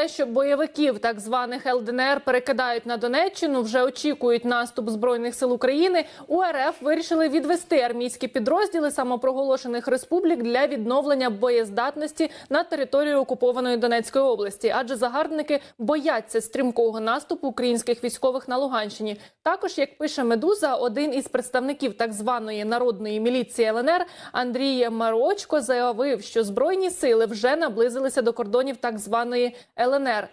те, що бойовиків так званих ЛДНР перекидають на Донеччину, вже очікують наступ збройних сил України. У РФ вирішили відвести армійські підрозділи самопроголошених республік для відновлення боєздатності на території окупованої Донецької області, адже загарбники бояться стрімкого наступу українських військових на Луганщині. Також, як пише Медуза, один із представників так званої народної міліції ЛНР Андрій Марочко заявив, що збройні сили вже наблизилися до кордонів так званої ЛНР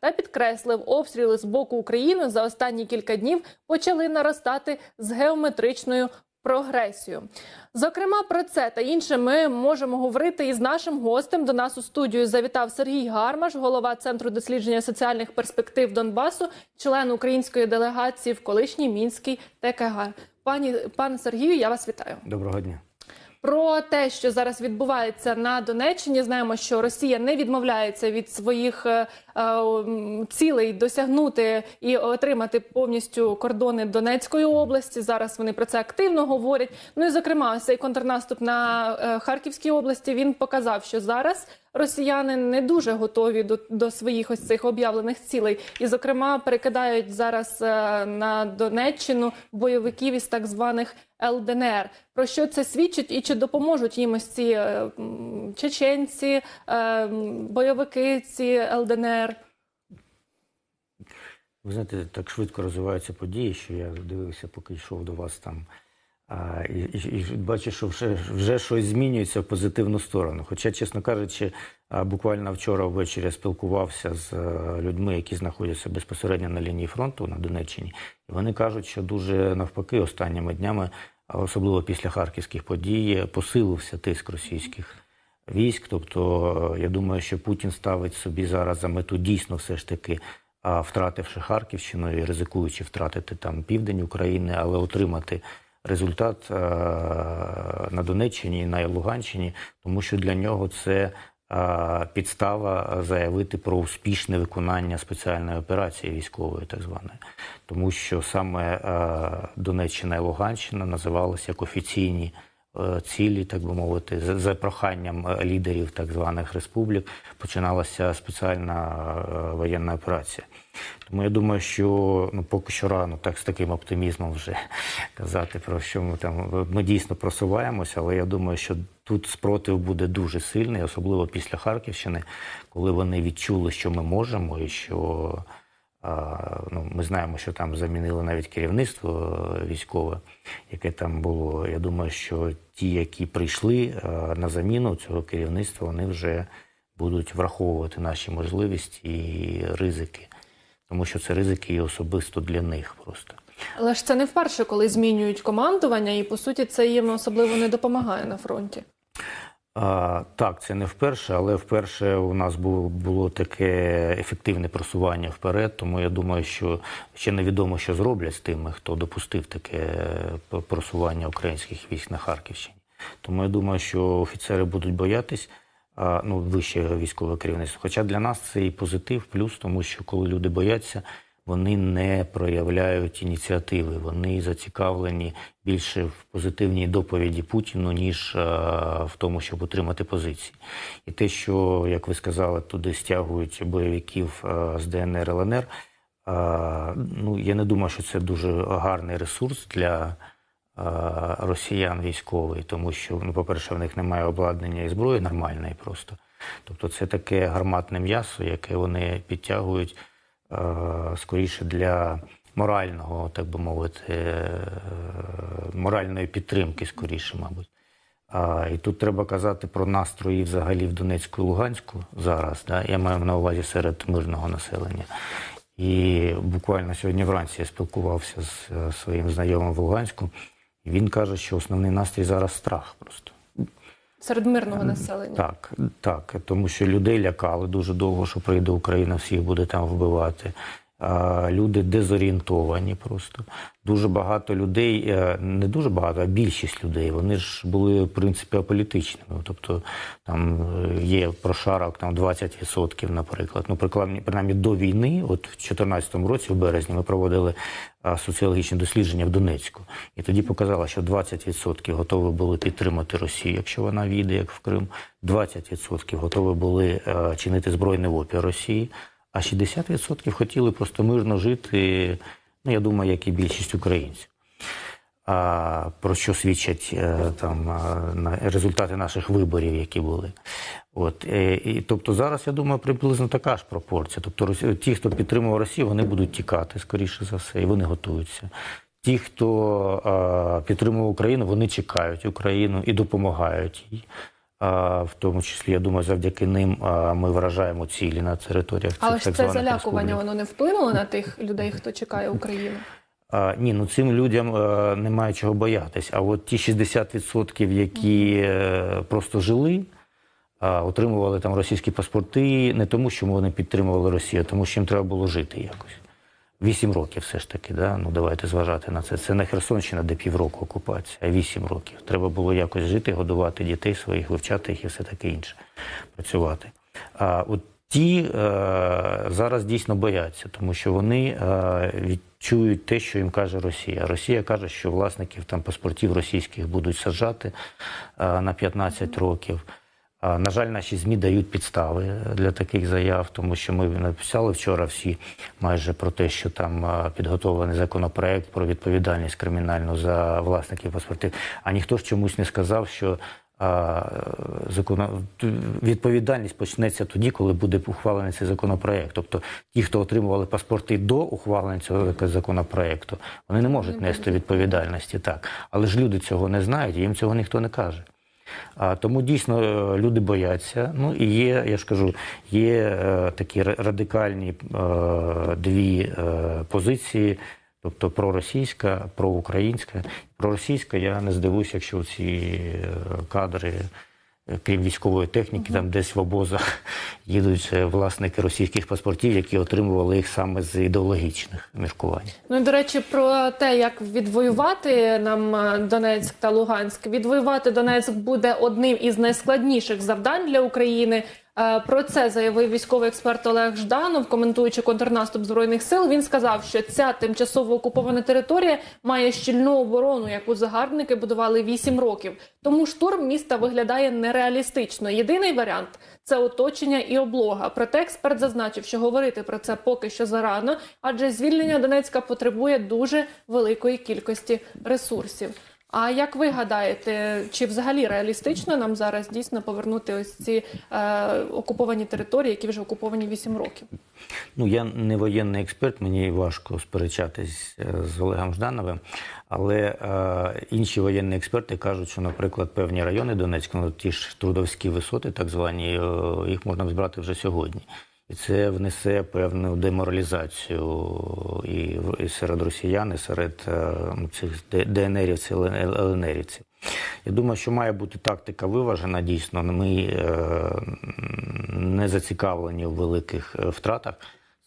та підкреслив, обстріли з боку України за останні кілька днів почали наростати з геометричною прогресією. Зокрема, про це та інше ми можемо говорити із нашим гостем. До нас у студію завітав Сергій Гармаш, голова центру дослідження соціальних перспектив Донбасу, член української делегації в колишній мінській ТКГ. Пані пане Сергію, я вас вітаю. Доброго дня. Про те, що зараз відбувається на Донеччині, знаємо, що Росія не відмовляється від своїх е, е, цілей досягнути і отримати повністю кордони Донецької області. Зараз вони про це активно говорять. Ну і зокрема, цей контрнаступ на е, Харківській області він показав, що зараз росіяни не дуже готові до, до своїх ось цих об'явлених цілей, і зокрема перекидають зараз е, на Донеччину бойовиків із так званих ЛДНР. Про що це свідчить і чи допоможуть їм ось ці е, чеченці, е, бойовики, ці ЛДНР? Ви знаєте, так швидко розвиваються події, що я дивився, поки йшов до вас там. А, і, і, і бачу, що вже, вже щось змінюється в позитивну сторону. Хоча, чесно кажучи, буквально вчора ввечері спілкувався з е, людьми, які знаходяться безпосередньо на лінії фронту на Донеччині, і вони кажуть, що дуже навпаки останніми днями, особливо після харківських подій, посилився тиск російських військ. Тобто, я думаю, що Путін ставить собі зараз за мету дійсно все ж таки. Втративши Харківщину і ризикуючи втратити там південь України, але отримати результат е, на Донеччині і на Луганщині, тому що для нього це е, підстава заявити про успішне виконання спеціальної операції військової, так званої, тому що саме е, Донеччина і Луганщина називалися як офіційні. Е, Цілі, так би мовити, за, проханням е, лідерів так званих республік починалася спеціальна е, воєнна операція. Тому я думаю, що ну поки що рано так з таким оптимізмом вже казати про що ми там ми дійсно просуваємося, але я думаю, що тут спротив буде дуже сильний, особливо після Харківщини, коли вони відчули, що ми можемо, і що ну, ми знаємо, що там замінили навіть керівництво е, військове, яке там було. Я думаю, що ті, які прийшли е, на заміну цього керівництва, вони вже будуть враховувати наші можливості і ризики, тому що це ризики і особисто для них просто. Але ж це не вперше, коли змінюють командування, і по суті це їм особливо не допомагає на фронті. А, так, це не вперше, але вперше у нас було, було таке ефективне просування вперед. Тому я думаю, що ще невідомо, що зроблять з тими, хто допустив таке е, просування українських військ на Харківщині. Тому я думаю, що офіцери будуть боятись. а, Ну, вище військове керівництво. Хоча для нас це і позитив, плюс, тому що коли люди бояться, вони не проявляють ініціативи. Вони зацікавлені більше в позитивній доповіді Путіну, ніж е, в тому, щоб отримати позиції. І те, що, як ви сказали, туди стягують бойовиків е, з ДНР ЛНР. е, Ну, я не думаю, що це дуже гарний ресурс для росіян військовий, тому що, ну, по-перше, в них немає обладнання і зброї нормальної просто. Тобто це таке гарматне м'ясо, яке вони підтягують скоріше для морального, так би мовити, е, моральної підтримки, скоріше, мабуть. А, і тут треба казати про настрої взагалі в Донецьку і Луганську зараз. Да? Я маю на увазі серед мирного населення. І буквально сьогодні вранці я спілкувався з е, своїм знайомим в Луганську, і він каже, що основний настрій зараз страх просто. Серед мирного населення. Так, так, тому що людей лякали дуже довго, що прийде Україна, всіх буде там вбивати. Люди дезорієнтовані просто. Дуже багато людей, е, не дуже багато, а більшість людей, вони ж були, в принципі, аполітичними. Тобто там е, є прошарок там 20%, наприклад. Ну, принаймні до війни, от в 2014 році, в березні, ми проводили а, соціологічні дослідження в Донецьку. І тоді показало, що 20% готові були підтримати Росію, якщо вона війде, як в Крим. 20% готові були е, чинити збройний опір Росії. А 60% хотіли просто мирно жити, ну я думаю, як і більшість українців. А, про що свідчать е, там а, результати наших виборів, які були. От, е, і, тобто зараз, я думаю, приблизно така ж пропорція. Тобто ті, хто підтримував Росію, вони будуть тікати, скоріше за все, і вони готуються. Ті, хто е, підтримував Україну, вони чекають Україну і допомагають їй. В тому числі, я думаю, завдяки ним ми вражаємо цілі на територіях Але цих ж це залякування воно не вплинуло на тих людей, хто чекає Україну. А, ні, ну цим людям немає чого боятись. А от ті 60%, які е, просто жили, отримували там російські паспорти не тому, що вони підтримували Росію, а тому що їм треба було жити якось. Вісім років все ж таки, да? ну давайте зважати на це. Це не Херсонщина, де півроку окупація, а вісім років. Треба було якось жити, годувати дітей своїх, вивчати їх і все таке інше, працювати. А от ті е, зараз дійсно бояться, тому що вони е, відчують те, що їм каже Росія. Росія каже, що власників там паспортів російських будуть саджати е, на 15 років. На жаль, наші ЗМІ дають підстави для таких заяв, тому що ми написали вчора всі майже про те, що там підготовлений законопроект про відповідальність кримінальну за власників паспортів. А ніхто ж чомусь не сказав, що відповідальність почнеться тоді, коли буде ухвалений цей законопроект. Тобто ті, хто отримували паспорти до ухвалення цього законопроекту, вони не можуть нести відповідальності так. Але ж люди цього не знають, і їм цього ніхто не каже. Тому дійсно е, люди бояться. Ну і є, я ж кажу, є е, такі радикальні е, дві позиції. Тобто проросійська, проукраїнська. Проросійська, я не здивуюся, якщо ці кадри, крім військової техніки, там десь в обозах їдуть е, власники російських паспортів, які отримували їх саме з ідеологічних міркувань. Ну і до речі, про те, як відвоювати нам е, Донецьк та Луганськ. Відвоювати Донецьк буде одним із найскладніших завдань для України. Е, Про це заявив військовий експерт Олег Жданов, коментуючи контрнаступ збройних сил. Він сказав, що ця тимчасово окупована територія має щільну оборону, яку загарбники будували 8 років. Тому штурм міста виглядає нереалістично. Єдиний варіант це оточення і облога. Проте експерт зазначив, що говорити про це поки що зарано, адже звільнення Донецька потребує дуже великої кількості ресурсів. А як ви гадаєте, чи взагалі реалістично нам зараз дійсно повернути ось ці е, окуповані території, які вже окуповані 8 років? Ну, я не воєнний експерт, мені важко сперечатись е, з Олегом Ждановим, але е, інші воєнні експерти кажуть, що, наприклад, певні райони Донецька, ну, ті ж трудовські висоти, так звані, е, їх можна збирати вже сьогодні. І це внесе певну деморалізацію і, серед росіян, і серед е, цих ДНРівців, ЛНРівців. Я думаю, що має бути тактика виважена. Дійсно, ми е, не зацікавлені в великих е, втратах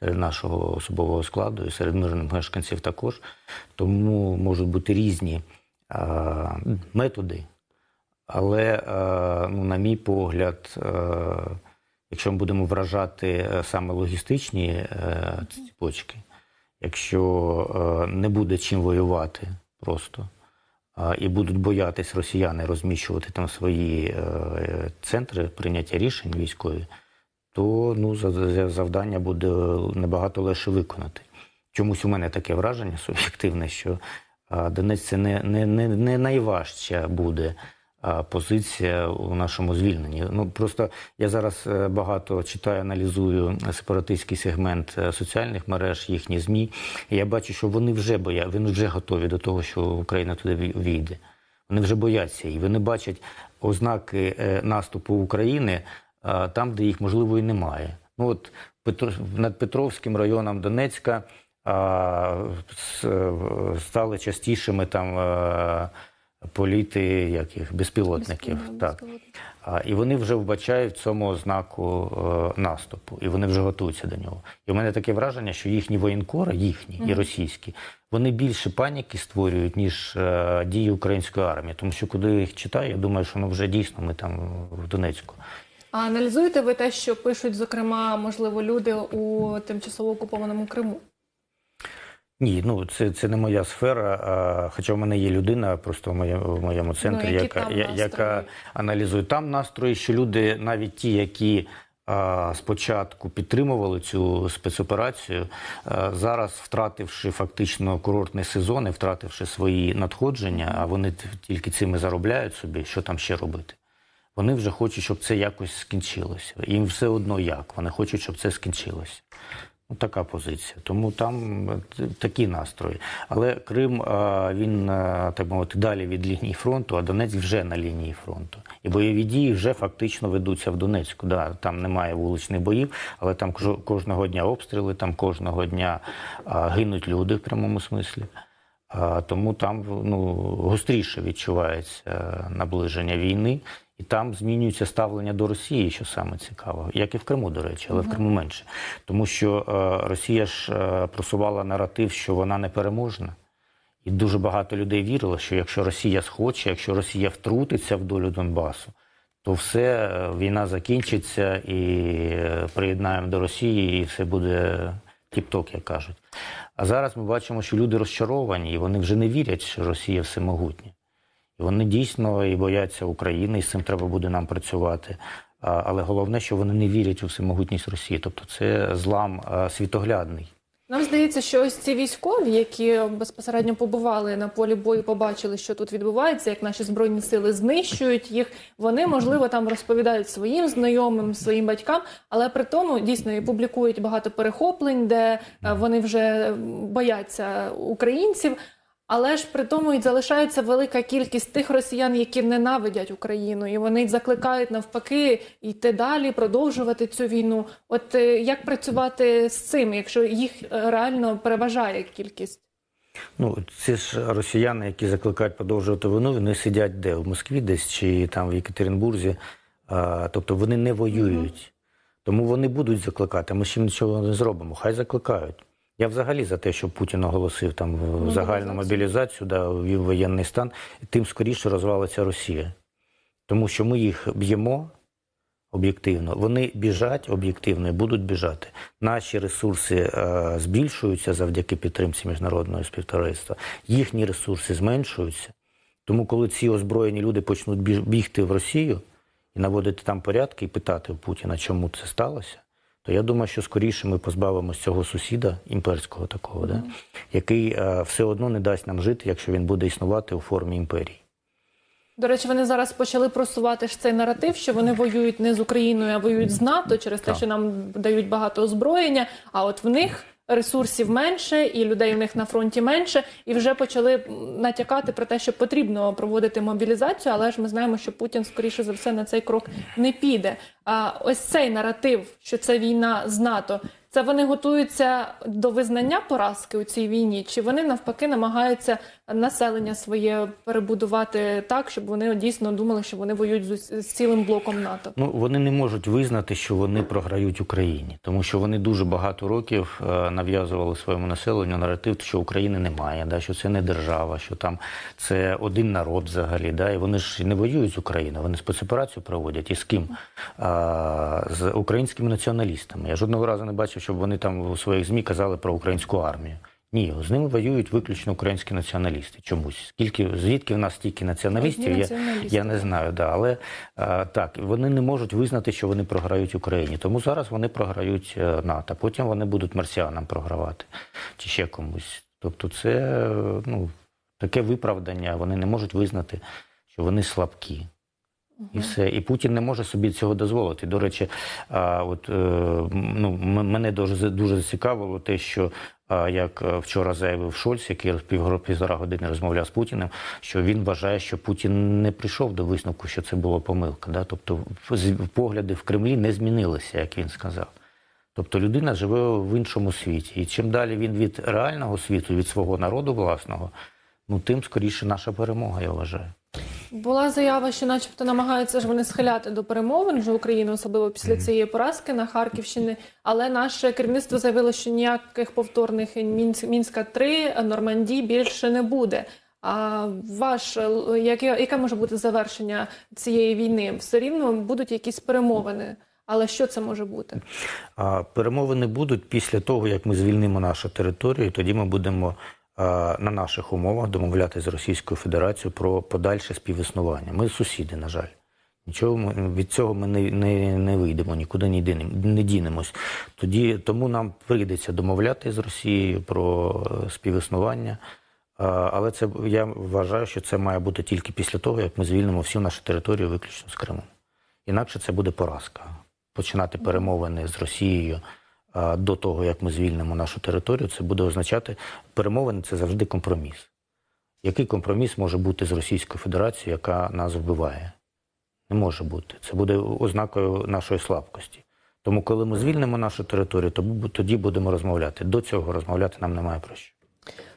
серед нашого особового складу і серед мирних мешканців також. Тому можуть бути різні методи. Але, ну, на мій погляд, якщо ми будемо вражати е, саме логістичні е, цепочки, якщо е, не буде чим воювати просто, і будуть боятись росіяни розміщувати там свої центри прийняття рішень військові, то ну, за- за- завдання буде набагато легше виконати. Чомусь у мене таке враження суб'єктивне, що Донець це не, не, не, не найважча буде позиція у нашому звільненні. Ну просто я зараз е, багато читаю, аналізую сепаратистський сегмент е, соціальних мереж, їхні змі. І я бачу, що вони вже боя, вони вже готові до того, що Україна туди вій- війде. Вони вже бояться і вони бачать ознаки е, наступу України там, де їх можливо і немає. Ну от над Петровським районом Донецька стали частішими там політи яких безпілотників. Так. А, і вони вже вбачають в цьому ознаку е, наступу, і вони вже готуються до нього. І в мене таке враження, що їхні воєнкори, їхні і російські, вони більше паніки створюють, ніж е, дії української армії. Тому що куди я їх читаю, я думаю, що ну вже дійсно ми там в Донецьку. А аналізуєте ви те, що пишуть, зокрема, можливо, люди у тимчасово окупованому Криму? Ні, ну це, це не моя сфера. А, хоча в мене є людина просто в моєму, в моєму центрі, Ну, яка, я- яка аналізує там настрої, що люди, навіть ті, які а, спочатку підтримували цю спецоперацію, а, зараз, втративши фактично курортний сезон і втративши свої надходження, а вони тільки цим і заробляють собі, що там ще робити. Вони вже хочуть, щоб це якось скінчилося. Їм все одно як. Вони хочуть, щоб це скінчилося. Ну, така позиція. Тому там е, такі настрої. Але Крим е, він е, так мовити далі від лінії фронту, а Донецьк вже на лінії фронту. І бойові дії вже фактично ведуться в Донецьку. Да, там немає вуличних боїв, але там кожного дня обстріли, там кожного дня гинуть люди в прямому смислі. Тому там ну, гостріше відчувається наближення війни, і там змінюється ставлення до Росії, що саме цікаво, як і в Криму, до речі, але в Криму менше. Тому що е, Росія ж е, просувала наратив, що вона непереможна. І дуже багато людей вірило, що якщо Росія схоче, якщо Росія втрутиться в долю Донбасу, то все, е, війна закінчиться і приєднаємо до Росії, і все буде тіп-ток, як кажуть. А зараз ми бачимо, що люди розчаровані, і вони вже не вірять, що Росія всемогутня. Вони дійсно і бояться України, і з цим треба буде нам працювати. Але головне, що вони не вірять у всемогутність Росії. Тобто це злам світоглядний. Нам здається, що ось ці військові, які безпосередньо побували на полі бою, побачили, що тут відбувається, як наші збройні сили знищують їх. Вони можливо там розповідають своїм знайомим, своїм батькам, але при тому дійсно і публікують багато перехоплень, де е, вони вже бояться українців. Але ж при тому і залишається велика кількість тих росіян, які ненавидять Україну, і вони закликають навпаки йти далі, продовжувати цю війну. От е, як працювати з цим, якщо їх е, реально переважає кількість? Ну, ці ж росіяни, які закликають продовжувати війну, вони сидять де? В Москві десь чи там в Єкатеринбурзі. А, тобто вони не воюють. Тому вони будуть закликати. Ми ще нічого не зробимо. Хай закликають. Я взагалі за те, щоб Путін оголосив там загальну мобілізацію, да, ввів воєнний стан, тим скоріше розвалиться Росія. Тому що ми їх б'ємо об'єктивно, вони біжать об'єктивно і будуть біжати. Наші ресурси е, збільшуються завдяки підтримці міжнародного співтовариства, їхні ресурси зменшуються. Тому, коли ці озброєні люди почнуть бігти в Росію і наводити там порядки і питати у Путіна, чому це сталося, то я думаю, що скоріше ми позбавимося цього сусіда імперського такого, да? який е, все одно не дасть нам жити, якщо він буде існувати у формі імперії. До речі, вони зараз почали просувати ж цей наратив, що вони воюють не з Україною, а воюють з НАТО через те, що нам дають багато озброєння. А от в них ресурсів менше, і людей у них на фронті менше, і вже почали натякати про те, що потрібно проводити мобілізацію. Але ж ми знаємо, що Путін скоріше за все на цей крок не піде. А ось цей наратив, що це війна з НАТО. Це вони готуються до визнання поразки у цій війні, чи вони навпаки намагаються населення своє перебудувати так, щоб вони дійсно думали, що вони воюють з, цілим блоком НАТО? Ну, вони не можуть визнати, що вони програють Україні, тому що вони дуже багато років е, нав'язували своєму населенню наратив, що України немає, да, що це не держава, що там це один народ взагалі. Да, і вони ж не воюють з Україною, вони спецоперацію проводять. І з ким? А, з українськими націоналістами. Я жодного разу не бачив, щоб вони там у своїх ЗМІ казали про українську армію. Ні, з ними воюють виключно українські націоналісти. Чомусь. Скільки звідки в нас стільки націоналістів? Я, я не знаю, да, але е, так, вони не можуть визнати, що вони програють Україні. Тому зараз вони програють е, НАТО. Потім вони будуть марсіанам програвати чи ще комусь. Тобто, це е, ну, таке виправдання. Вони не можуть визнати, що вони слабкі. І все. І Путін не може собі цього дозволити. До речі, от, е, ну, мене дуже, дуже зацікавило те, що як е, вчора заявив Шольц, який півтора години розмовляв з Путіним, що він вважає, що Путін не прийшов до висновку, що це була помилка. Да? Тобто погляди в Кремлі не змінилися, як він сказав. Тобто людина живе в іншому світі. І чим далі він від реального світу, від свого народу власного, ну тим скоріше наша перемога, я вважаю. Була заява, що, начебто, намагаються ж вони схиляти до перемовин вже Україну, особливо після цієї поразки на Харківщині. Але наше керівництво заявило, що ніяких повторних Мінськ, мінська 3 Нормандії більше не буде. А ваш яке, яке може бути завершення цієї війни? Все рівно будуть якісь перемовини. Але що це може бути? Перемовини будуть після того, як ми звільнимо нашу територію. Тоді ми будемо на наших умовах домовлятися з Російською Федерацією про подальше співіснування. Ми сусіди, на жаль. Нічого ми, від цього ми не, не, не вийдемо, нікуди не, йдемо, не дінемось. Тоді тому нам прийдеться домовляти з Росією про е, співіснування. А, Але це я вважаю, що це має бути тільки після того, як ми звільнимо всю нашу територію виключно з Криму. Інакше це буде поразка. Починати перемовини з Росією до того, як ми звільнимо нашу територію, це буде означати перемовини це завжди компроміс. Який компроміс може бути з Російською Федерацією, яка нас вбиває? Не може бути. Це буде ознакою нашої слабкості. Тому, коли ми звільнимо нашу територію, то тоді будемо розмовляти. До цього розмовляти нам немає про що.